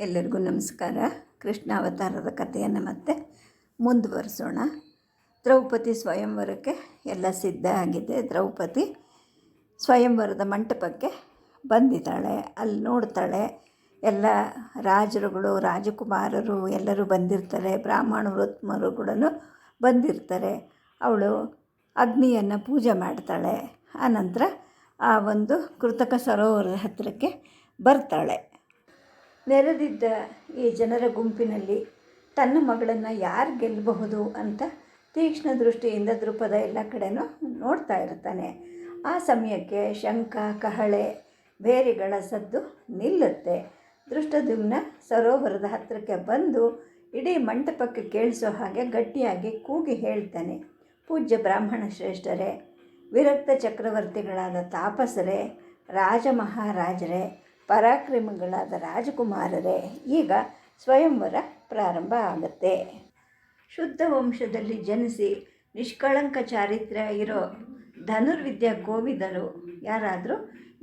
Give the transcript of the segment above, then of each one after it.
ಎಲ್ಲರಿಗೂ ನಮಸ್ಕಾರ. ಕೃಷ್ಣ ಅವತಾರದ ಕಥೆಯನ್ನು ಮತ್ತೆ ಮುಂದುವರಿಸೋಣ. ದ್ರೌಪದಿ ಸ್ವಯಂವರಕ್ಕೆ ಎಲ್ಲ ಸಿದ್ಧ ಆಗಿದೆ. ದ್ರೌಪದಿ ಸ್ವಯಂವರದ ಮಂಟಪಕ್ಕೆ ಬಂದಿದ್ದಾಳೆ, ಅಲ್ಲಿ ನೋಡ್ತಾಳೆ. ಎಲ್ಲ ರಾಜರುಗಳು, ರಾಜಕುಮಾರರು ಎಲ್ಲರೂ ಬಂದಿರ್ತಾರೆ. ಬ್ರಾಹ್ಮಣ ವೃತ್ಮರು ಕೂಡ ಬಂದಿರ್ತಾರೆ. ಅವಳು ಅಗ್ನಿಯನ್ನು ಪೂಜೆ ಮಾಡ್ತಾಳೆ. ಆನಂತರ ಆ ಒಂದು ಕೃತಕ ಸರೋವರದ ಹತ್ತಿರಕ್ಕೆ ಬರ್ತಾಳೆ. ನೆರೆದಿದ್ದ ಈ ಜನರ ಗುಂಪಿನಲ್ಲಿ ತನ್ನ ಮಗಳನ್ನು ಯಾರು ಗೆಲ್ಲಬಹುದು ಅಂತ ತೀಕ್ಷ್ಣ ದೃಷ್ಟಿಯಿಂದ ದೃಪದ ಎಲ್ಲ ಕಡೆನೂ ನೋಡ್ತಾ ಇರ್ತಾನೆ. ಆ ಸಮಯಕ್ಕೆ ಶಂಕ ಕಹಳೆ, ಬೇರಿಗಳ ಸದ್ದು ನಿಲ್ಲುತ್ತೆ. ದೃಷ್ಟದ್ಯುಮ್ನ ಸರೋವರದ ಹತ್ತಿರಕ್ಕೆ ಬಂದು ಇಡೀ ಮಂಟಪಕ್ಕೆ ಕೇಳಿಸೋ ಹಾಗೆ ಗಟ್ಟಿಯಾಗಿ ಕೂಗಿ ಹೇಳ್ತಾನೆ. ಪೂಜ್ಯ ಬ್ರಾಹ್ಮಣ ಶ್ರೇಷ್ಠರೇ, ವಿರಕ್ತ ಚಕ್ರವರ್ತಿಗಳಾದ ತಾಪಸರೇ ರಾಜ ಮಹಾರಾಜರೇ ಪರಾಕ್ರಮಿಗಳಾದ ರಾಜಕುಮಾರರೇ, ಈಗ ಸ್ವಯಂವರ ಪ್ರಾರಂಭ ಆಗುತ್ತೆ. ಶುದ್ಧ ವಂಶದಲ್ಲಿ ಜನಿಸಿ ನಿಷ್ಕಳಂಕ ಚಾರಿತ್ರ್ಯ ಇರೋ ಧನುರ್ವಿದ್ಯಾ ಗೋವಿದರು ಯಾರಾದರೂ,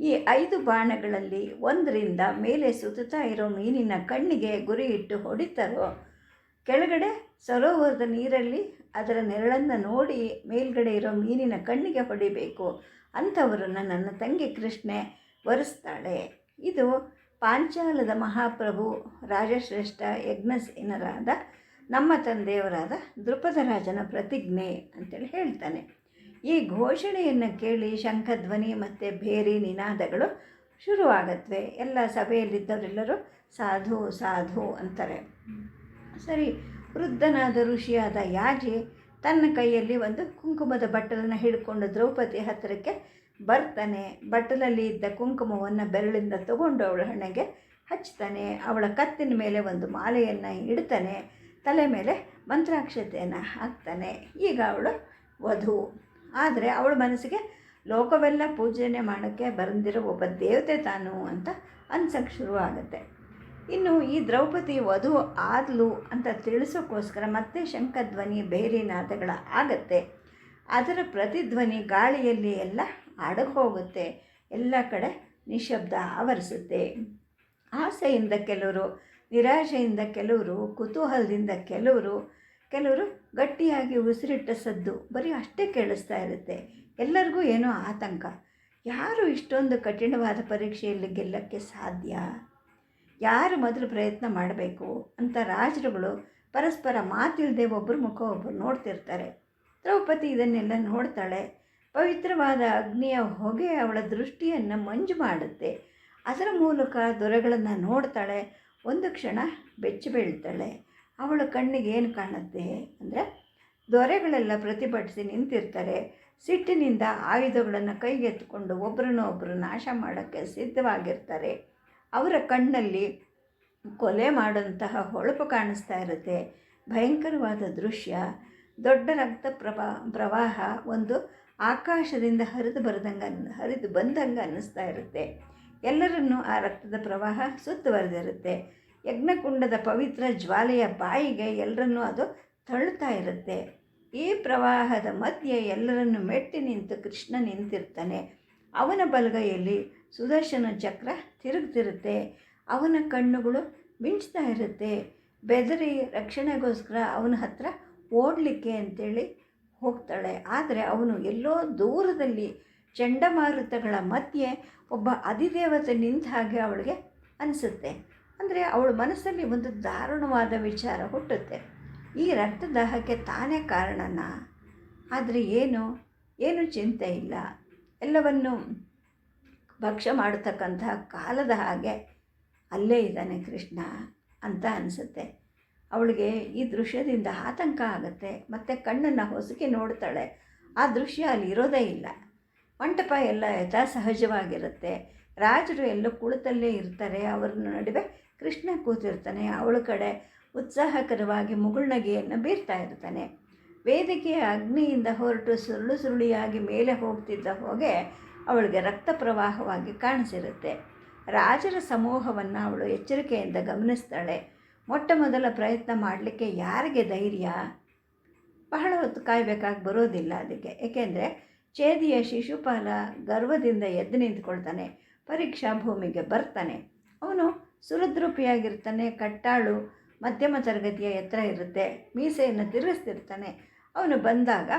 ಈ ಐದು ಬಾಣಗಳಲ್ಲಿ ಒಂದರಿಂದ ಮೇಲೆ ಸುತ್ತುತ್ತಾ ಇರೋ ಮೀನಿನ ಕಣ್ಣಿಗೆ ಗುರಿ ಇಟ್ಟು ಹೊಡಿತಾರೋ, ಕೆಳಗಡೆ ಸರೋವರದ ನೀರಲ್ಲಿ ಅದರ ನೆರಳನ್ನು ನೋಡಿ ಮೇಲ್ಗಡೆ ಇರೋ ಮೀನಿನ ಕಣ್ಣಿಗೆ ಹೊಡಿಬೇಕು ಅಂಥವರನ್ನು ನನ್ನ ತಂಗಿ ಕೃಷ್ಣೆ ವರಿಸ್ತಾಳೆ. ಇದು ಪಾಂಚಾಲದ ಮಹಾಪ್ರಭು ರಾಜಶ್ರೇಷ್ಠ ಯಜ್ಞಸೇನರಾದ ನಮ್ಮ ತಂದೆಯವರಾದ ದೃಪದರಾಜನ ಪ್ರತಿಜ್ಞೆ ಅಂತೇಳಿ ಹೇಳ್ತಾನೆ. ಈ ಘೋಷಣೆಯನ್ನು ಕೇಳಿ ಶಂಖಧ್ವನಿ ಮತ್ತು ಭೇರಿ ನಿನಾದಗಳು ಶುರುವಾಗತ್ವೆ. ಎಲ್ಲ ಸಭೆಯಲ್ಲಿದ್ದವರೆಲ್ಲರೂ ಸಾಧು ಸಾಧು ಅಂತಾರೆ. ಸರಿ, ವೃದ್ಧನಾದ ಋಷಿಯಾದ ಯಾಜಿ ತನ್ನ ಕೈಯಲ್ಲಿ ಒಂದು ಕುಂಕುಮದ ಬಟ್ಟಲನ್ನು ಹಿಡ್ಕೊಂಡು ದ್ರೌಪದಿ ಹತ್ತಿರಕ್ಕೆ ಬರ್ತಾನೆ, ಬಟ್ಟಲಲ್ಲಿ ಇದ್ದ ಕುಂಕುಮವನ್ನು ಬೆರಳಿಂದ ತಗೊಂಡು ಅವಳ ಹಣೆಗೆ ಹಚ್ತಾನೆ. ಅವಳ ಕತ್ತಿನ ಮೇಲೆ ಒಂದು ಮಾಲೆಯನ್ನು ಇಡ್ತಾನೆ. ತಲೆ ಮೇಲೆ ಮಂತ್ರಾಕ್ಷತೆಯನ್ನು ಹಾಕ್ತಾನೆ. ಈಗ ಅವಳು ವಧು. ಆದರೆ ಅವಳ ಮನಸ್ಸಿಗೆ ಲೋಕವೆಲ್ಲ ಪೂಜೆನೆ ಮಾಡೋಕ್ಕೆ ಬಂದಿರೋ ಒಬ್ಬ ದೇವತೆ ತಾನು ಅಂತ ಅನ್ಸಕ್ಕೆ ಶುರುವಾಗುತ್ತೆ. ಇನ್ನು ಈ ದ್ರೌಪದಿ ವಧು ಆದ್ಲು ಅಂತ ತಿಳಿಸೋಕ್ಕೋಸ್ಕರ ಮತ್ತೆ ಶಂಖಧ್ವನಿ ಬೇರೆ ನಾದಗಳ ಆಗತ್ತೆ. ಅದರ ಪ್ರತಿಧ್ವನಿ ಗಾಳಿಯಲ್ಲಿ ಎಲ್ಲ ಅಡಗಿ ಹೋಗುತ್ತೆ ಎಲ್ಲ ಕಡೆ ನಿಶಬ್ದ ಆವರಿಸುತ್ತೆ. ಆಸೆಯಿಂದ ಕೆಲವರು, ನಿರಾಶೆಯಿಂದ ಕೆಲವರು, ಕುತೂಹಲದಿಂದ ಕೆಲವರು ಕೆಲವರು ಗಟ್ಟಿಯಾಗಿ ಉಸಿರಿಟ್ಟ ಸದ್ದು ಬರೀ ಅಷ್ಟೇ ಕೇಳಿಸ್ತಾ ಇರುತ್ತೆ. ಎಲ್ಲರಿಗೂ ಏನೋ ಆತಂಕ. ಯಾರು ಇಷ್ಟೊಂದು ಕಠಿಣವಾದ ಪರೀಕ್ಷೆಯಲ್ಲಿ ಗೆಲ್ಲಕ್ಕೆ ಸಾಧ್ಯ? ಯಾರು ಮೊದಲು ಪ್ರಯತ್ನ ಮಾಡಬೇಕು? ಅಂತ ರಾಜರುಗಳು ಪರಸ್ಪರ ಮಾತಿಲ್ಲದೆ ಒಬ್ಬರು ಮುಖ ಒಬ್ಬರು ನೋಡ್ತಿರ್ತಾರೆ. ದ್ರೌಪದಿ ಇದನ್ನೆಲ್ಲ ನೋಡ್ತಾಳೆ. ಪವಿತ್ರವಾದ ಅಗ್ನಿಯ ಹೊಗೆ ಅವಳ ದೃಷ್ಟಿಯನ್ನು ಮಂಜು ಮಾಡುತ್ತೆ. ಅದರ ಮೂಲಕ ದೊರೆಗಳನ್ನು ನೋಡ್ತಾಳೆ, ಒಂದು ಕ್ಷಣ ಬೆಚ್ಚಿ ಬೀಳ್ತಾಳೆ. ಅವಳ ಕಣ್ಣಿಗೆ ಏನು ಕಾಣುತ್ತೆ ಅಂದರೆ ದೊರೆಗಳೆಲ್ಲ ಪ್ರತಿಭಟಿಸಿ ನಿಂತಿರ್ತಾರೆ. ಸಿಟ್ಟಿನಿಂದ ಆಯುಧಗಳನ್ನು ಕೈಗೆತ್ತಿಕೊಂಡು ಒಬ್ಬರನ್ನ ಒಬ್ಬರು ನಾಶ ಮಾಡೋಕ್ಕೆ ಸಿದ್ಧವಾಗಿರ್ತಾರೆ. ಅವರ ಕಣ್ಣಲ್ಲಿ ಕೊಲೆ ಮಾಡುವಂತಹ ಹೊಳಪು ಕಾಣಿಸ್ತಾ ಇರುತ್ತೆ. ಭಯಂಕರವಾದ ದೃಶ್ಯ. ದೊಡ್ಡ ರಕ್ತ ಪ್ರಭಾ ಪ್ರವಾಹ, ಒಂದು ಆಕಾಶದಿಂದ ಹರಿದು ಬರದಂಗೆ ಹರಿದು ಬಂದಂಗೆ ಅನ್ನಿಸ್ತಾ ಇರುತ್ತೆ. ಎಲ್ಲರನ್ನೂ ಆ ರಕ್ತದ ಪ್ರವಾಹ ಸುತ್ತುವರೆದಿರುತ್ತೆ ಯಜ್ಞಕುಂಡದ ಪವಿತ್ರ ಜ್ವಾಲೆಯ ಬಾಯಿಗೆ ಎಲ್ಲರನ್ನೂ ಅದು ತಳ್ಳುತ್ತಾ ಇರುತ್ತೆ. ಈ ಪ್ರವಾಹದ ಮಧ್ಯೆ ಎಲ್ಲರನ್ನು ಮೆಟ್ಟಿ ನಿಂತು ಕೃಷ್ಣ ನಿಂತಿರ್ತಾನೆ. ಅವನ ಬಲಗೈಯಲ್ಲಿ ಸುದರ್ಶನ ಚಕ್ರ ತಿರುಗ್ತಿರುತ್ತೆ. ಅವನ ಕಣ್ಣುಗಳು ಮಿಂಚ್ತಾ ಇರುತ್ತೆ. ಬೆದರಿ ರಕ್ಷಣೆಗೋಸ್ಕರ ಅವನ ಹತ್ರ ಓಡಲಿಕ್ಕೆ ಅಂತೇಳಿ ಹೋಗ್ತಾಳೆ. ಆದರೆ ಅವನು ಎಲ್ಲೋ ದೂರದಲ್ಲಿ ಚಂಡಮಾರುತಗಳ ಮಧ್ಯೆ ಒಬ್ಬ ಅಧಿದೇವತೆ ನಿಂತ ಹಾಗೆ ಅವಳಿಗೆ ಅನಿಸುತ್ತೆ. ಅಂದರೆ ಅವಳ ಮನಸ್ಸಲ್ಲಿ ಒಂದು ದಾರುಣವಾದ ವಿಚಾರ ಹುಟ್ಟುತ್ತೆ. ಈ ರಕ್ತದಾಹಕ್ಕೆ ತಾನೇ ಕಾರಣನ? ಆದರೆ ಏನು? ಏನು ಚಿಂತೆ ಇಲ್ಲ. ಎಲ್ಲವನ್ನು ಭಕ್ಷ್ಯ ಮಾಡತಕ್ಕಂತಹ ಕಾಲದ ಹಾಗೆ ಅಲ್ಲೇ ಇದ್ದಾನೆ ಕೃಷ್ಣ ಅಂತ ಅನಿಸುತ್ತೆ. ಅವಳಿಗೆ ಈ ದೃಶ್ಯದಿಂದ ಆತಂಕ ಆಗುತ್ತೆ. ಮತ್ತು ಕಣ್ಣನ್ನು ಹೊಸಕಿ ನೋಡ್ತಾಳೆ. ಆ ದೃಶ್ಯ ಅಲ್ಲಿ ಇರೋದೇ ಇಲ್ಲ. ಮಂಟಪ ಎಲ್ಲ ಯಥಾ ಸಹಜವಾಗಿರುತ್ತೆ ರಾಜರು ಎಲ್ಲ ಕುಳಿತಲ್ಲೇ ಇರ್ತಾರೆ. ಅವ್ರ ನಡುವೆ ಕೃಷ್ಣ ಕೂತಿರ್ತಾನೆ. ಅವಳ ಕಡೆ ಉತ್ಸಾಹಕರವಾಗಿ ಮುಗುಳ್ನಗೆಯನ್ನು ಬೀರ್ತಾ ಇರ್ತಾನೆ. ವೇದಿಕೆಯ ಅಗ್ನಿಯಿಂದ ಹೊರಟು ಸುರುಳು ಸುರುಳಿಯಾಗಿ ಮೇಲೆ ಹೋಗ್ತಿದ್ದ ಹೊಗೆ ಅವಳಿಗೆ ರಕ್ತ ಪ್ರವಾಹವಾಗಿ ಕಾಣಿಸಿರುತ್ತೆ. ರಾಜರ ಸಮೂಹವನ್ನು ಅವಳು ಎಚ್ಚರಿಕೆಯಿಂದ ಗಮನಿಸ್ತಾಳೆ. ಮೊಟ್ಟ ಮೊದಲ ಪ್ರಯತ್ನ ಮಾಡಲಿಕ್ಕೆ ಯಾರಿಗೆ ಧೈರ್ಯ? ಬಹಳ ಹೊತ್ತು ಕಾಯಬೇಕಾಗಿ ಬರೋದಿಲ್ಲ ಅದಕ್ಕೆ. ಏಕೆಂದರೆ ಚೇದಿಯ ಶಿಶುಪಾಲ ಗರ್ವದಿಂದ ಎದ್ದು ನಿಂತ್ಕೊಳ್ತಾನೆ, ಪರೀಕ್ಷಾ ಭೂಮಿಗೆ ಬರ್ತಾನೆ. ಅವನು ಸುರದ್ರೂಪಿಯಾಗಿರ್ತಾನೆ ಕಟ್ಟಾಳು, ಮಧ್ಯಮ ತರಗತಿಯ ಎತ್ತರ ಇರುತ್ತೆ, ಮೀಸೆಯನ್ನು ತಿರುಗಿಸ್ತಿರ್ತಾನೆ. ಅವನು ಬಂದಾಗ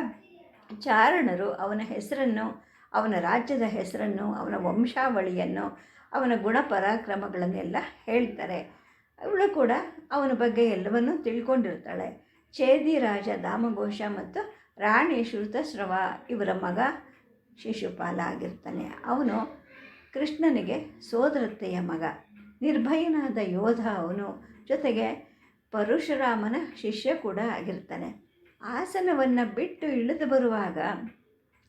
ಚಾರಣರು ಅವನ ಹೆಸರನ್ನು, ಅವನ ರಾಜ್ಯದ ಹೆಸರನ್ನು, ಅವನ ವಂಶಾವಳಿಯನ್ನು, ಅವನ ಗುಣಪರಾಕ್ರಮಗಳನ್ನೆಲ್ಲ ಹೇಳ್ತಾರೆ. ಅವಳು ಕೂಡ ಅವನ ಬಗ್ಗೆ ಎಲ್ಲವನ್ನೂ ತಿಳ್ಕೊಂಡಿರ್ತಾಳೆ. ಚೇದಿ ರಾಜ ದಾಮಘೋಷ ಮತ್ತು ರಾಣಿ ಶ್ರುತಸ್ರವ ಇವರ ಮಗ ಶಿಶುಪಾಲ ಆಗಿರ್ತಾನೆ. ಅವನು ಕೃಷ್ಣನಿಗೆ ಸೋದರತ್ತೆಯ ಮಗ. ನಿರ್ಭಯನಾದ ಯೋಧ ಅವನು ಜೊತೆಗೆ ಪರಶುರಾಮನ ಶಿಷ್ಯ ಕೂಡ ಆಗಿರ್ತಾನೆ. ಆಸನವನ್ನು ಬಿಟ್ಟು ಇಳಿದು ಬರುವಾಗ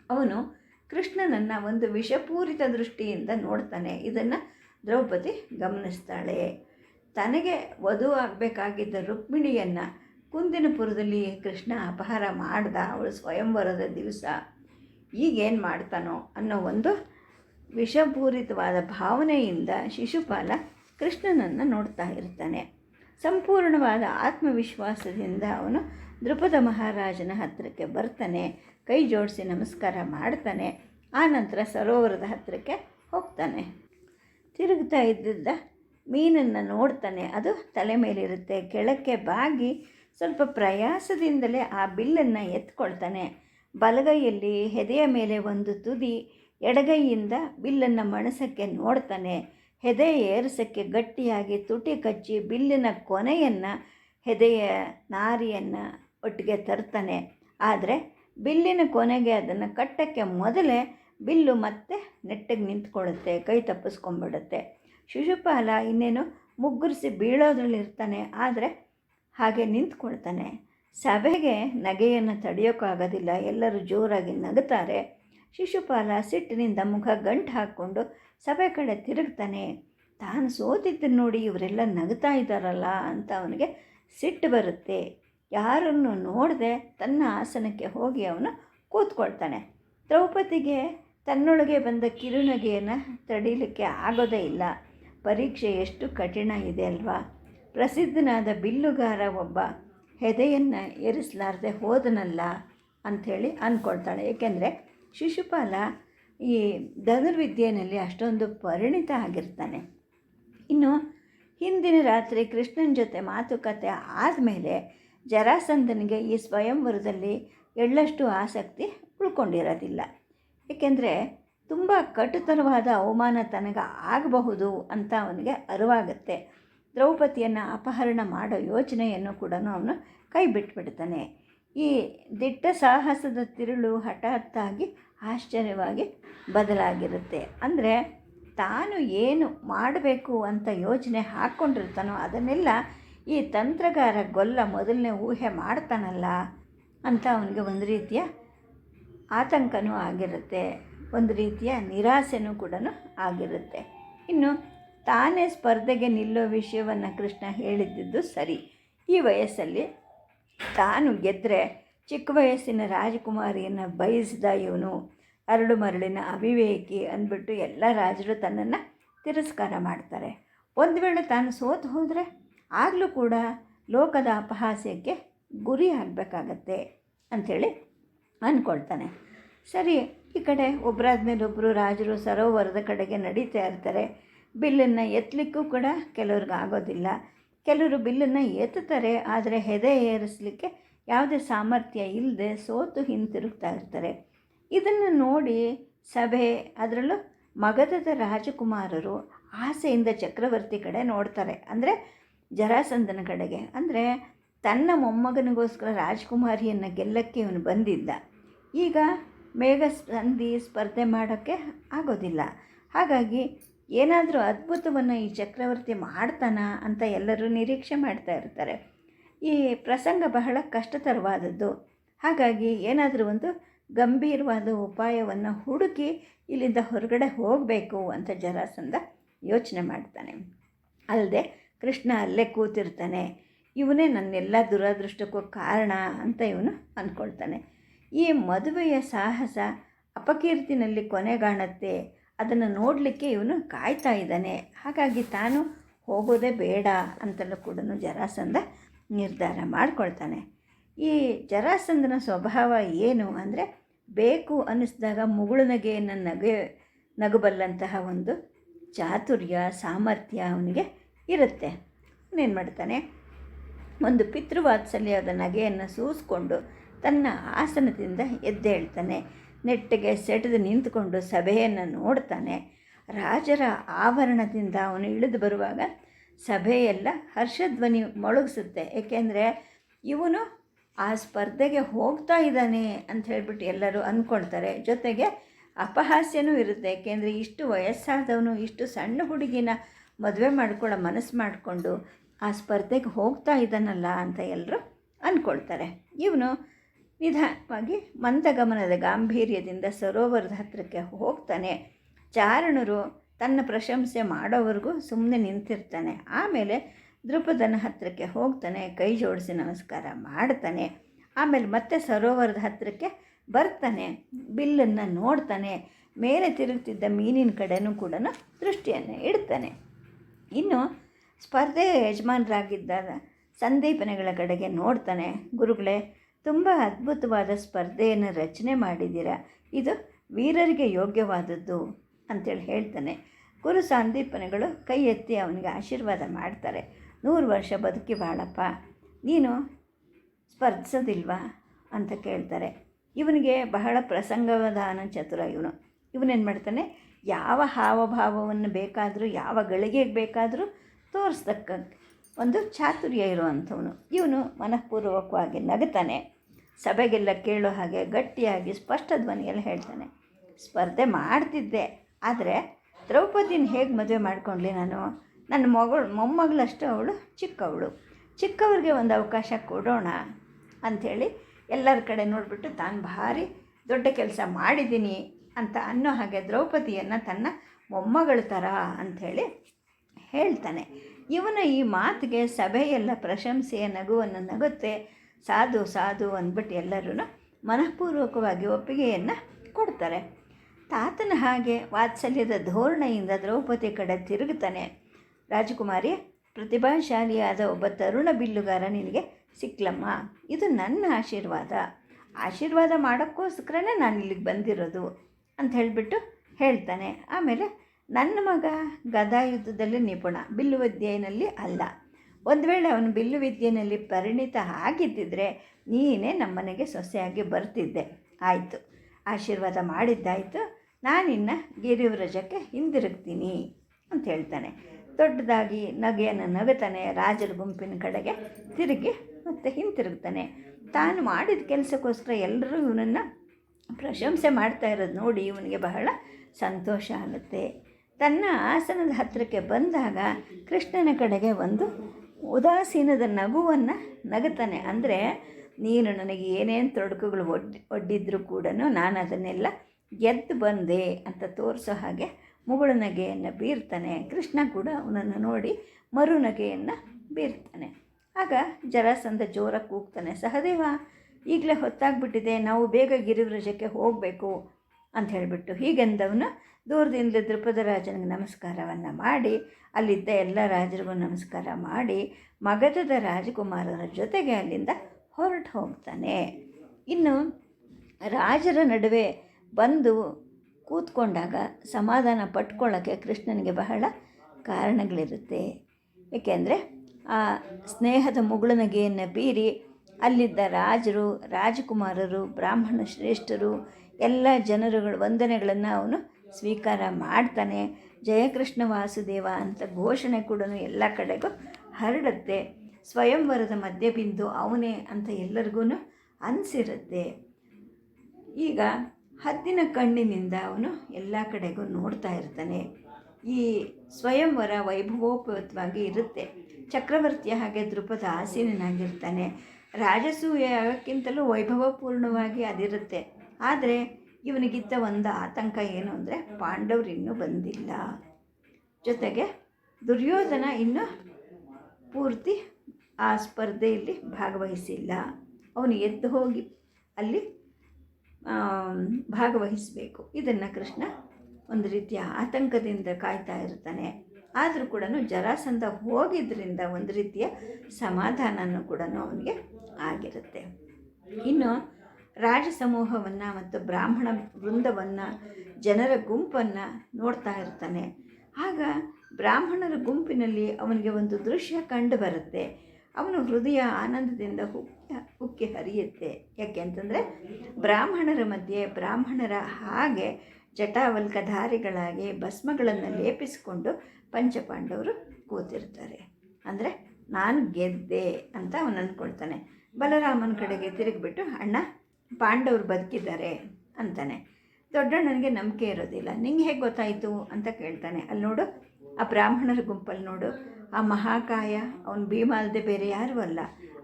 ಅವನು ಕೃಷ್ಣನನ್ನು ಒಂದು ವಿಷಪೂರಿತ ದೃಷ್ಟಿಯಿಂದ ನೋಡ್ತಾನೆ. ಇದನ್ನು ದ್ರೌಪದಿ ಗಮನಿಸ್ತಾಳೆ. ತನಗೆ ವಧು ಆಗಬೇಕಾಗಿದ್ದ ರುಕ್ಮಿಣಿಯನ್ನು ಕುಂದಿನಪುರದಲ್ಲಿ ಕೃಷ್ಣ ಅಪಹಾರ ಮಾಡ್ದ ಅವಳು ಸ್ವಯಂವರದ ದಿವಸ. ಈಗೇನು ಮಾಡ್ತಾನೋ ಅನ್ನೋ ಒಂದು ವಿಷಪೂರಿತವಾದ ಭಾವನೆಯಿಂದ ಶಿಶುಪಾಲ ಕೃಷ್ಣನನ್ನು ನೋಡ್ತಾ ಇರ್ತಾನೆ. ಸಂಪೂರ್ಣವಾದ ಆತ್ಮವಿಶ್ವಾಸದಿಂದ ಅವನು ದೃಪದ ಮಹಾರಾಜನ ಹತ್ತಿರಕ್ಕೆ ಬರ್ತಾನೆ, ಕೈ ಜೋಡಿಸಿ ನಮಸ್ಕಾರ ಮಾಡ್ತಾನೆ ಆನಂತರ ಸರೋವರದ ಹತ್ತಿರಕ್ಕೆ ಹೋಗ್ತಾನೆ. ತಿರುಗ್ತಾ ಇದ್ದಿದ್ದ ಮೀನನ್ನು ನೋಡ್ತಾನೆ, ಅದು ತಲೆ ಮೇಲಿರುತ್ತೆ. ಕೆಳಕ್ಕೆ ಬಾಗಿ ಸ್ವಲ್ಪ ಪ್ರಯಾಸದಿಂದಲೇ ಆ ಬಿಲ್ಲನ್ನು ಎತ್ಕೊಳ್ತಾನೆ. ಬಲಗೈಯಲ್ಲಿ ಹೆದೆಯ ಮೇಲೆ ಒಂದು ತುದಿ ಎಡಗೈಯಿಂದ ಬಿಲ್ಲನ್ನು ಮಣಸಕ್ಕೆ ನೋಡ್ತಾನೆ. ಹೆದೆ ಏರಿಸಕ್ಕೆ ಗಟ್ಟಿಯಾಗಿ ತುಟಿ ಕಚ್ಚಿ ಬಿಲ್ಲಿನ ಕೊನೆಯನ್ನು ಹೆದೆಯ ನಾರಿಯನ್ನು ಒಟ್ಟಿಗೆ ತರ್ತಾನೆ. ಆದರೆ ಬಿಲ್ಲಿನ ಕೊನೆಗೆ ಅದನ್ನು ಕಟ್ಟಕ್ಕೆ ಮೊದಲೇ ಬಿಲ್ಲು ಮತ್ತೆ ನೆಟ್ಟಗೆ ನಿಂತ್ಕೊಳ್ಳುತ್ತೆ, ಕೈ ತಪ್ಪಿಸ್ಕೊಂಡ್ಬಿಡುತ್ತೆ. ಶಿಶುಪಾಲ ಇನ್ನೇನು ಮುಗ್ಗುರಿಸಿ ಬೀಳೋದ್ರಲ್ಲಿರ್ತಾನೆ ಆದರೆ ಹಾಗೆ ನಿಂತ್ಕೊಳ್ತಾನೆ. ಸಭೆಗೆ ನಗೆಯನ್ನು ತಡೆಯೋಕ್ಕಾಗೋದಿಲ್ಲ ಎಲ್ಲರೂ ಜೋರಾಗಿ ನಗುತ್ತಾರೆ. ಶಿಶುಪಾಲ ಸಿಟ್ಟಿನಿಂದ ಮುಖ ಗಂಟು ಹಾಕ್ಕೊಂಡು ಸಭೆ ಕಡೆ ತಿರುಗ್ತಾನೆ. ತಾನು ಸೋತಿದ್ದನ್ನು ನೋಡಿ ಇವರೆಲ್ಲ ನಗ್ತಾ ಇದ್ದಾರಲ್ಲ ಅಂತ ಅವನಿಗೆ ಸಿಟ್ಟು ಬರುತ್ತೆ. ಯಾರನ್ನು ನೋಡದೆ ತನ್ನ ಆಸನಕ್ಕೆ ಹೋಗಿ ಅವನು ಕೂತ್ಕೊಳ್ತಾನೆ. ದ್ರೌಪದಿಗೆ ತನ್ನೊಳಗೆ ಬಂದ ಕಿರುನಗೆಯನ್ನು ತಡೀಲಿಕ್ಕೆ ಆಗೋದೇ ಇಲ್ಲ. ಪರೀಕ್ಷೆ ಎಷ್ಟು ಕಠಿಣ ಇದೆ ಅಲ್ವಾ? ಪ್ರಸಿದ್ಧನಾದ ಬಿಲ್ಲುಗಾರ ಒಬ್ಬ ಹೆದೆಯನ್ನು ಏರಿಸಲಾರದೆ ಹೋದನಲ್ಲ ಅಂಥೇಳಿ ಅಂದ್ಕೊಳ್ತಾಳೆ. ಏಕೆಂದರೆ ಶಿಶುಪಾಲ ಈ ಧನುರ್ವಿದ್ಯೆಯಲ್ಲಿ ಅಷ್ಟೊಂದು ಪರಿಣಿತ ಆಗಿರ್ತಾನೆ. ಇನ್ನು ಹಿಂದಿನ ರಾತ್ರಿ ಕೃಷ್ಣನ ಜೊತೆ ಮಾತುಕತೆ ಆದಮೇಲೆ ಜರಾಸಂದನಿಗೆ ಈ ಸ್ವಯಂವರದಲ್ಲಿ ಎಳ್ಳಷ್ಟು ಆಸಕ್ತಿ ಉಳ್ಕೊಂಡಿರೋದಿಲ್ಲ. ಏಕೆಂದರೆ ತುಂಬ ಕಟುತರವಾದ ಅವಮಾನ ತನಗೆ ಆಗಬಹುದು ಅಂತ ಅವನಿಗೆ ಅರಿವಾಗುತ್ತೆ. ದ್ರೌಪದಿಯನ್ನು ಅಪಹರಣ ಮಾಡೋ ಯೋಚನೆಯನ್ನು ಕೂಡ ಅವನು ಕೈ ಬಿಟ್ಬಿಡ್ತಾನೆ. ಈ ದಿಟ್ಟ ಸಾಹಸದ ತಿರುಳು ಹಠಾತ್ತಾಗಿ ಆಶ್ಚರ್ಯವಾಗಿ ಬದಲಾಗಿರುತ್ತೆ. ಅಂದರೆ ತಾನು ಏನು ಮಾಡಬೇಕು ಅಂತ ಯೋಚನೆ ಹಾಕ್ಕೊಂಡಿರ್ತಾನೋ ಅದನ್ನೆಲ್ಲ ಈ ತಂತ್ರಗಾರ ಗೊಲ್ಲ ಮೊದಲನೇ ಊಹೆ ಮಾಡ್ತಾನಲ್ಲ ಅಂತ ಅವನಿಗೆ ಒಂದು ರೀತಿಯ ಆತಂಕನೂ ಆಗಿರುತ್ತೆ. ಒಂದು ರೀತಿಯ ನಿರಾಸೆನೂ ಕೂಡ ಆಗಿರುತ್ತೆ. ಇನ್ನು ತಾನೇ ಸ್ಪರ್ಧೆಗೆ ನಿಲ್ಲೋ ವಿಷಯವನ್ನು ಕೃಷ್ಣ ಹೇಳಿದ್ದಿದ್ದು ಸರಿ. ಈ ವಯಸ್ಸಲ್ಲಿ ತಾನು ಗೆದ್ದರೆ ಚಿಕ್ಕ ವಯಸ್ಸಿನ ರಾಜಕುಮಾರಿಯನ್ನು ಬಯಸಿದ ಇವನು. ಅರಳು ಮರಳಿನ ಅವಿವೇಕಿ ಅಂದ್ಬಿಟ್ಟು ಎಲ್ಲ ರಾಜರು ತನ್ನನ್ನು ತಿರಸ್ಕಾರ ಮಾಡ್ತಾರೆ. ಒಂದು ವೇಳೆ ತಾನು ಸೋತು ಹೋದರೆ ಆಗಲೂ ಕೂಡ ಲೋಕದ ಅಪಹಾಸ್ಯಕ್ಕೆ ಗುರಿ ಆಗಬೇಕಾಗತ್ತೆ ಅಂಥೇಳಿ ಅಂದ್ಕೊಳ್ತಾನೆ. ಸರಿ, ಈ ಕಡೆ ಒಬ್ಬರಾದ ಮೇಲೆ ಒಬ್ಬರು ರಾಜರು ಸರೋವರದ ಕಡೆಗೆ ನಡೀತಾ ಇರ್ತಾರೆ. ಬಿಲ್ಲನ್ನು ಎತ್ತಲಿಕ್ಕೂ ಕೂಡ ಕೆಲವ್ರಿಗೆ ಆಗೋದಿಲ್ಲ. ಕೆಲವರು ಬಿಲ್ಲನ್ನು ಎತ್ತುತ್ತಾರೆ, ಆದರೆ ಹೆದೆ ಏರಿಸಲಿಕ್ಕೆ ಯಾವುದೇ ಸಾಮರ್ಥ್ಯ ಇಲ್ಲದೆ ಸೋತು ಹಿಂತಿರುಗ್ತಾ ಇರ್ತಾರೆ. ಇದನ್ನು ನೋಡಿ ಸಭೆ, ಅದರಲ್ಲೂ ಮಗಧದ ರಾಜಕುಮಾರರು ಆಸೆಯಿಂದ ಚಕ್ರವರ್ತಿ ಕಡೆ ನೋಡ್ತಾರೆ. ಅಂದರೆ ಜರಾಸಂದನ ಕಡೆಗೆ. ಅಂದರೆ ತನ್ನ ಮೊಮ್ಮಗನಿಗೋಸ್ಕರ ರಾಜಕುಮಾರಿಯನ್ನು ಗೆಲ್ಲಕ್ಕೆ ಇವನು ಬಂದಿದ್ದ. ಈಗ ಮೇಘ ಸಂಧಿ ಸ್ಪರ್ಧೆ ಮಾಡೋಕ್ಕೆ ಆಗೋದಿಲ್ಲ. ಹಾಗಾಗಿ ಏನಾದರೂ ಅದ್ಭುತವನ್ನು ಈ ಚಕ್ರವರ್ತಿ ಮಾಡ್ತಾನ ಅಂತ ಎಲ್ಲರೂ ನಿರೀಕ್ಷೆ ಮಾಡ್ತಾ ಇರ್ತಾರೆ. ಈ ಪ್ರಸಂಗ ಬಹಳ ಕಷ್ಟತರವಾದದ್ದು. ಹಾಗಾಗಿ ಏನಾದರೂ ಒಂದು ಗಂಭೀರವಾದ ಉಪಾಯವನ್ನು ಹುಡುಕಿ ಇಲ್ಲಿಂದ ಹೊರಗಡೆ ಹೋಗಬೇಕು ಅಂತ ಜರಾಸಂಧ ಯೋಚನೆ ಮಾಡ್ತಾನೆ. ಅಲ್ಲದೆ ಕೃಷ್ಣ ಅಲ್ಲೇ ಕೂತಿರ್ತಾನೆ. ಇವನೇ ನನ್ನೆಲ್ಲ ದುರದೃಷ್ಟಕ್ಕೂ ಕಾರಣ ಅಂತ ಇವನು ಅಂದ್ಕೊಳ್ತಾನೆ ಈ ಮದುವೆಯ ಸಾಹಸ ಅಪಕೀರ್ತಿನಲ್ಲಿ ಕೊನೆಗಾಣತ್ತೆ. ಅದನ್ನು ನೋಡಲಿಕ್ಕೆ ಇವನು ಕಾಯ್ತಾ ಇದ್ದಾನೆ. ಹಾಗಾಗಿ ತಾನು ಹೋಗೋದೇ ಬೇಡ ಅಂತಲೂ ಕೂಡ ಜರಾಸಂದ ನಿರ್ಧಾರ ಮಾಡಿಕೊಳ್ತಾನೆ. ಈ ಜರಾಸಂದನ ಸ್ವಭಾವ ಏನು ಅಂದರೆ ಬೇಕು ಅನ್ನಿಸಿದಾಗ ಮುಗುಳು ನಗೆಯನ್ನು ನಗೆ ನಗಬಲ್ಲಂತಹ ಒಂದು ಚಾತುರ್ಯ, ಸಾಮರ್ಥ್ಯ ಅವನಿಗೆ ಇರುತ್ತೆ. ಅವನೇನು ಮಾಡ್ತಾನೆ? ಒಂದು ಪಿತೃವಾತ್ಸಲ್ಯದ ನಗೆಯನ್ನು ಸೂಸ್ಕೊಂಡು ತನ್ನ ಆಸನದಿಂದ ಎದ್ದೇಳ್ತಾನೆ ನೆಟ್ಟಿಗೆ ಸೆಟೆದು ನಿಂತುಕೊಂಡು ಸಭೆಯನ್ನು ನೋಡ್ತಾನೆ. ರಾಜರ ಆವರಣದಿಂದ ಅವನು ಇಳಿದು ಬರುವಾಗ ಸಭೆಯೆಲ್ಲ ಹರ್ಷಧ್ವನಿ ಮೊಳಗಿಸುತ್ತೆ. ಏಕೆಂದರೆ ಇವನು ಆ ಸ್ಪರ್ಧೆಗೆ ಹೋಗ್ತಾ ಇದ್ದಾನೆ ಅಂತ ಹೇಳ್ಬಿಟ್ಟು ಎಲ್ಲರೂ ಅಂದ್ಕೊಳ್ತಾರೆ ಜೊತೆಗೆ ಅಪಹಾಸ್ಯನೂ ಇರುತ್ತೆ. ಏಕೆಂದರೆ ಇಷ್ಟು ವಯಸ್ಸಾದವನು, ಇಷ್ಟು ಸಣ್ಣ ಹುಡುಗಿನ ಮದುವೆ ಮಾಡ್ಕೊಳ್ಳೋ ಮನಸ್ಸು ಮಾಡಿಕೊಂಡು ಆ ಸ್ಪರ್ಧೆಗೆ ಹೋಗ್ತಾ ಇದ್ದಾನಲ್ಲ ಅಂತ ಎಲ್ಲರೂ ಅಂದ್ಕೊಳ್ತಾರೆ ಇವನು ನಿಧಾನವಾಗಿ ಮಂದಗಮನದ ಗಾಂಭೀರ್ಯದಿಂದ ಸರೋವರದ ಹತ್ತಿರಕ್ಕೆ ಹೋಗ್ತಾನೆ. ಚಾರಣರು ತನ್ನ ಪ್ರಶಂಸೆ ಮಾಡೋವರೆಗೂ ಸುಮ್ಮನೆ ನಿಂತಿರ್ತಾನೆ. ಆಮೇಲೆ ದೃಪದನ ಹತ್ತಿರಕ್ಕೆ ಹೋಗ್ತಾನೆ, ಕೈ ಜೋಡಿಸಿ ನಮಸ್ಕಾರ ಮಾಡ್ತಾನೆ. ಆಮೇಲೆ ಮತ್ತೆ ಸರೋವರದ ಹತ್ತಿರಕ್ಕೆ ಬರ್ತಾನೆ, ಬಿಲ್ಲನ್ನು ನೋಡ್ತಾನೆ, ಮೇಲೆ ತಿರುಗುತ್ತಿದ್ದ ಮೀನಿನ ಕಡೆನೂ ಕೂಡ ದೃಷ್ಟಿಯನ್ನು ಇಡ್ತಾನೆ. ಇನ್ನು ಸ್ಪರ್ಧೆಯ ಯಜಮಾನರಾಗಿದ್ದ ಸಂದೀಪನೆಗಳ ಕಡೆಗೆ ನೋಡ್ತಾನೆ, ಗುರುಗಳೇ ತುಂಬ ಅದ್ಭುತವಾದ ಸ್ಪರ್ಧೆಯನ್ನು ರಚನೆ ಮಾಡಿದ್ದೀರ? ಇದು ವೀರರಿಗೆ ಯೋಗ್ಯವಾದದ್ದು ಅಂತೇಳಿ ಹೇಳ್ತಾನೆ. ಗುರು ಸಂದೀಪನೆಗಳು ಕೈ ಎತ್ತಿ ಅವನಿಗೆ ಆಶೀರ್ವಾದ ಮಾಡ್ತಾರೆ. ನೂರು ವರ್ಷ ಬದುಕಿ ಬಾಳಪ್ಪ, ನೀನು ಸ್ಪರ್ಧಿಸೋದಿಲ್ವಾ ಅಂತ ಕೇಳ್ತಾರೆ. ಇವನಿಗೆ ಬಹಳ ಪ್ರಸಂಗವಧಾನ ಚತುರ ಇವನು. ಇವನೇನು ಮಾಡ್ತಾನೆ? ಯಾವ ಹಾವಭಾವವನ್ನು ಬೇಕಾದರೂ, ಯಾವ ಗಳಿಗೆಗೆ ಬೇಕಾದರೂ ತೋರಿಸ್ತಕ್ಕ ಒಂದು ಚಾತುರ್ಯ ಇರುವಂಥವನು. ಇವನು ಮನಃಪೂರ್ವಕವಾಗಿ ನಗುತ್ತಾನೆ ಸಭೆಗೆಲ್ಲ ಕೇಳೋ ಹಾಗೆ ಗಟ್ಟಿಯಾಗಿ ಸ್ಪಷ್ಟ ಧ್ವನಿಯಲ್ಲಿ ಹೇಳ್ತಾನೆ. ಸ್ಪರ್ಧೆ ಮಾಡ್ತಿದ್ದೆ, ಆದರೆ ದ್ರೌಪದಿನ ಹೇಗೆ ಮದುವೆ ಮಾಡ್ಕೊಂಡ್ಲಿ ನಾನು? ನನ್ನ ಮಗಳು, ಮೊಮ್ಮಗಳಷ್ಟು ಅವಳು, ಚಿಕ್ಕವಳು. ಚಿಕ್ಕವ್ರಿಗೆ ಒಂದು ಅವಕಾಶ ಕೊಡೋಣ ಅಂಥೇಳಿ ಎಲ್ಲರ ಕಡೆ ನೋಡಿಬಿಟ್ಟು ತಾನು ಭಾರಿ ದೊಡ್ಡ ಕೆಲಸ ಮಾಡಿದ್ದೀನಿ ಅಂತ ಅನ್ನೋ ಹಾಗೆ ದ್ರೌಪದಿಯನ್ನು ತನ್ನ ಮೊಮ್ಮಗಳ ಥರ ಅಂಥೇಳಿ ಹೇಳ್ತಾನೆ. ಇವನ ಈ ಮಾತಿಗೆ ಸಭೆಯೆಲ್ಲ ಪ್ರಶಂಸೆಯ ನಗುವನ್ನು ನಗುತ್ತೆ. ಸಾಧು ಸಾಧು ಅಂದ್ಬಿಟ್ಟು ಎಲ್ಲರೂ ಮನಃಪೂರ್ವಕವಾಗಿ ಒಪ್ಪಿಗೆಯನ್ನು ಕೊಡ್ತಾರೆ. ತಾತನ ಹಾಗೆ ವಾತ್ಸಲ್ಯದ ಧೋರಣೆಯಿಂದ ದ್ರೌಪದಿ ಕಡೆ ತಿರುಗುತ್ತಾನೆ. ರಾಜಕುಮಾರಿ, ಪ್ರತಿಭಾಶಾಲಿಯಾದ ಒಬ್ಬ ತರುಣ ಬಿಲ್ಲುಗಾರ ನಿನಗೆ ಸಿಕ್ಲಮ್ಮ. ಇದು ನನ್ನ ಆಶೀರ್ವಾದ. ಆಶೀರ್ವಾದ ಮಾಡೋಕ್ಕೋಸ್ಕರನೇ ನಾನು ಇಲ್ಲಿಗೆ ಬಂದಿರೋದು ಅಂತ ಹೇಳಿಬಿಟ್ಟು ಹೇಳ್ತಾನೆ. ಆಮೇಲೆ, ನನ್ನ ಮಗ ಗದಾಯುದ್ಧದಲ್ಲಿ ನಿಪುಣ ಬಿಲ್ಲು ವಿದ್ಯೆಯಲ್ಲಿ ಅಲ್ಲ. ಒಂದು ವೇಳೆ ಅವನು ಬಿಲ್ಲು ವಿದ್ಯೆಯಲ್ಲಿ ಪರಿಣಿತ ಆಗಿದ್ದಿದ್ರೆ ನೀನೇ ನಮ್ಮನೆಗೆ ಸೊಸೆಯಾಗಿ ಬರ್ತಿದ್ದೆ. ಆಯಿತು. ಆಶೀರ್ವಾದ ಮಾಡಿದ್ದಾಯಿತು. ನಾನಿನ್ನು ಗಿರಿವ್ರಜಕ್ಕೆ ಹಿಂದಿರುಗ್ತೀನಿ ಅಂತ ಹೇಳ್ತಾನೆ. ದೊಡ್ಡದಾಗಿ ನಗೆಯನ್ನು ನಗುತ್ತಾನೆ. ರಾಜರ ಗುಂಪಿನ ಕಡೆಗೆ ತಿರುಗಿ ಮತ್ತೆ ಹಿಂತಿರುಗ್ತಾನೆ. ತಾನು ಮಾಡಿದ ಕೆಲಸಕ್ಕೋಸ್ಕರ ಎಲ್ಲರೂ ಇವನನ್ನು ಪ್ರಶಂಸೆ ಮಾಡ್ತಾ ಇರೋದು ನೋಡಿ ಇವನಿಗೆ ಬಹಳ ಸಂತೋಷ ಆಗುತ್ತೆ. ತನ್ನ ಆಸನದ ಹತ್ತಿರಕ್ಕೆ ಬಂದಾಗ ಕೃಷ್ಣನ ಕಡೆಗೆ ಒಂದು ಉದಾಸೀನದ ನಗುವನ್ನು ನಗುತ್ತಾನೆ. ಅಂದರೆ ನೀನು ನನಗೆ ಏನೇನು ತೊಡಕುಗಳು ಒಡ್ಡಿ, ಒಡ್ಡಿದ್ರು ಕೂಡ ನಾನು ಅದನ್ನೆಲ್ಲ ಗೆದ್ದು ಬಂದೆ ಅಂತ ತೋರಿಸೋ ಹಾಗೆ ಮುಗುಳು ನಗೆಯನ್ನು ಬೀರ್ತಾನೆ. ಕೃಷ್ಣ ಕೂಡ ಅವನನ್ನು ನೋಡಿ ಮರು ನಗೆಯನ್ನು ಬೀರ್ತಾನೆ. ಆಗ ಜರಾಸಂಧ ಜೋರಾಗಿ ಕೂಗ್ತಾನೆ. ಸಹದೇವ, ಈಗಲೇ ಹೊತ್ತಾಗ್ಬಿಟ್ಟಿದೆ. ನಾವು ಬೇಗ ಗಿರಿವ್ರಜಕ್ಕೆ ಹೋಗಬೇಕು ಅಂತ ಹೇಳಿಬಿಟ್ಟು ಹೀಗೆಂದವನು ದೂರದಿಂದ ದೃಪದ ರಾಜನಿಗೆ ನಮಸ್ಕಾರವನ್ನು ಮಾಡಿ, ಅಲ್ಲಿದ್ದ ಎಲ್ಲ ರಾಜರಿಗೂ ನಮಸ್ಕಾರ ಮಾಡಿ ಮಗಧದ ರಾಜಕುಮಾರರ ಜೊತೆಗೆ ಅಲ್ಲಿಂದ ಹೊರಟು ಹೋಗ್ತಾನೆ. ಇನ್ನು ರಾಜರ ನಡುವೆ ಬಂದು ಕೂತ್ಕೊಂಡಾಗ ಸಮಾಧಾನ ಪಟ್ಕೊಳ್ಳೋಕ್ಕೆ ಕೃಷ್ಣನಿಗೆ ಬಹಳ ಕಾರಣಗಳಿರುತ್ತೆ. ಏಕೆಂದರೆ ಆ ಸ್ನೇಹದ ಮುಗುಳನಗೆಯನ್ನು ಬೀರಿ ಅಲ್ಲಿದ್ದ ರಾಜರು, ರಾಜಕುಮಾರರು, ಬ್ರಾಹ್ಮಣ ಶ್ರೇಷ್ಠರು, ಎಲ್ಲ ಜನರುಗಳ, ವಂದನೆಗಳನ್ನು ಅವನು ಸ್ವೀಕಾರ ಮಾಡ್ತಾನೆ. ಜಯಕೃಷ್ಣ ವಾಸುದೇವ ಅಂತ ಘೋಷಣೆ ಕೂಡ ಎಲ್ಲ ಕಡೆಗೂ ಹರಡುತ್ತೆ. ಸ್ವಯಂವರದ ಮಧ್ಯಬಿಂದು ಅವನೇ ಅಂತ ಎಲ್ಲರಿಗೂ ಅನಿಸಿರುತ್ತೆ. ಈಗ ಹದ್ದಿನ ಕಣ್ಣಿನಿಂದ ಅವನು ಎಲ್ಲ ಕಡೆಗೂ ನೋಡ್ತಾ ಇರ್ತಾನೆ. ಈ ಸ್ವಯಂವರ ವೈಭವೋಪೇತವಾಗಿ ಇರುತ್ತೆ. ಚಕ್ರವರ್ತಿಯ ಹಾಗೆ ದೃಪದ ಆಸೀನನಾಗಿರ್ತಾನೆ. ರಾಜಸೂಯಕ್ಕಿಂತಲೂ ವೈಭವಪೂರ್ಣವಾಗಿ ಅದಿರುತ್ತೆ. ಆದರೆ ಇವನಿಗಿದ್ದ ಒಂದು ಆತಂಕ ಏನು ಅಂದರೆ ಪಾಂಡವರು ಇನ್ನೂ ಬಂದಿಲ್ಲ. ಜೊತೆಗೆ ದುರ್ಯೋಧನ ಇನ್ನೂ ಪೂರ್ತಿ ಆ ಸ್ಪರ್ಧೆಯಲ್ಲಿ ಭಾಗವಹಿಸಿಲ್ಲ. ಅವನು ಎದ್ದು ಹೋಗಿ ಅಲ್ಲಿ ಭಾಗವಹಿಸಬೇಕು. ಇದನ್ನು ಕೃಷ್ಣ ಒಂದು ರೀತಿಯ ಆತಂಕದಿಂದ ಕಾಯ್ತಾ ಇರ್ತಾನೆ. ಆದರೂ ಕೂಡ ಜರಾಸಂಧ ಹೋಗಿದ್ದರಿಂದ ಒಂದು ರೀತಿಯ ಸಮಾಧಾನನೂ ಕೂಡ ಅವನಿಗೆ ಆಗಿರುತ್ತೆ. ಇನ್ನು ರಾಜ ಸಮೂಹವನ್ನು ಮತ್ತು ಬ್ರಾಹ್ಮಣ ವೃಂದವನ್ನು, ಜನರ ಗುಂಪನ್ನು ನೋಡ್ತಾ ಇರ್ತಾನೆ. ಆಗ ಬ್ರಾಹ್ಮಣರ ಗುಂಪಿನಲ್ಲಿ ಅವನಿಗೆ ಒಂದು ದೃಶ್ಯ ಕಂಡು ಬರುತ್ತೆ. ಅವನು ಹೃದಯ ಆನಂದದಿಂದ ಉಕ್ಕಿ ಉಕ್ಕಿ ಹರಿಯುತ್ತೆ. ಯಾಕೆ ಅಂತಂದರೆ ಬ್ರಾಹ್ಮಣರ ಮಧ್ಯೆ ಬ್ರಾಹ್ಮಣರ ಹಾಗೆ ಜಟಾವಲ್ಕಧಾರಿಗಳಾಗಿ ಭಸ್ಮಗಳನ್ನು ಲೇಪಿಸಿಕೊಂಡು ಪಂಚಪಾಂಡವರು ಕೂತಿರ್ತಾರೆ. ಅಂದರೆ ನಾನು ಗೆದ್ದೆ ಅಂತ ಅವನು ಅಂದ್ಕೊಳ್ತಾನೆ ಬಲರಾಮನ ಕಡೆಗೆ ತಿರುಗಿಬಿಟ್ಟು, ಅಣ್ಣ ಪಾಂಡವರು ಬದುಕಿದ್ದಾರೆ ಅಂತಾನೆ. ದೊಡ್ಡಣ್ಣನಿಗೆ ನಂಬಿಕೆ ಇರೋದಿಲ್ಲ. ನಿಂಗೆ ಹೇಗೆ ಗೊತ್ತಾಯಿತು ಅಂತ ಕೇಳ್ತಾನೆ. ಅಲ್ಲಿ ನೋಡು, ಆ ಬ್ರಾಹ್ಮಣರ ಗುಂಪಲ್ಲಿ ನೋಡು. ಆ ಮಹಾಕಾಯ, ಅವನು ಭೀಮ ಅಲ್ಲದೆ ಬೇರೆ ಯಾರೂ ಅಲ್ಲ.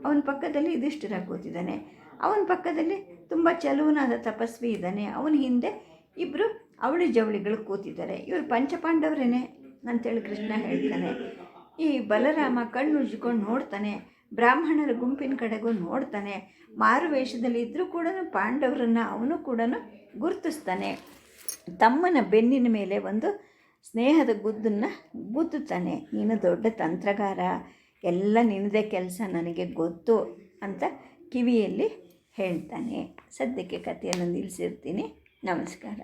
ಅವನ ಪಕ್ಕದಲ್ಲಿ ಯುಧಿಷ್ಠಿರ ಕೂತಿದ್ದಾನೆ. ಅವನ ಪಕ್ಕದಲ್ಲಿ ತುಂಬ ಚಲುವನಾದ ತಪಸ್ವಿ ಇದ್ದಾನೆ. ಅವನ ಹಿಂದೆ ಇಬ್ಬರು ಅವಳಿ ಜವಳಿಗಳು ಕೂತಿದ್ದಾರೆ. ಇವರು ಪಂಚಪಾಂಡವರೇನೆ ಅಂತೇಳಿ ಕೃಷ್ಣ ಹೇಳ್ತಾನೆ. ಈ ಬಲರಾಮ ಕಣ್ಣು ಉಜ್ಕೊಂಡು ನೋಡ್ತಾನೆ. ಬ್ರಾಹ್ಮಣರ ಗುಂಪಿನ ಕಡೆಗೂ ನೋಡ್ತಾನೆ. ಮಾರು ವೇಷದಲ್ಲಿ ಇದ್ದರೂ ಕೂಡ ಪಾಂಡವರನ್ನು ಅವನು ಕೂಡ ಗುರುತಿಸ್ತಾನೆ. ತಮ್ಮನ ಬೆನ್ನಿನ ಮೇಲೆ ಒಂದು ಸ್ನೇಹದ ಗುದ್ದನ್ನು ಗುದ್ದುತ್ತಾನೆ. ನೀನು ದೊಡ್ಡ ತಂತ್ರಗಾರ. ಎಲ್ಲ ನಿನ್ನದೇ ಕೆಲಸ ನನಗೆ ಗೊತ್ತು ಅಂತ ಕಿವಿಯಲ್ಲಿ ಹೇಳ್ತಾನೆ. ಸದ್ಯಕ್ಕೆ ಕಥೆಯನ್ನು ನಿಲ್ಲಿಸಿರ್ತೀನಿ. ನಮಸ್ಕಾರ.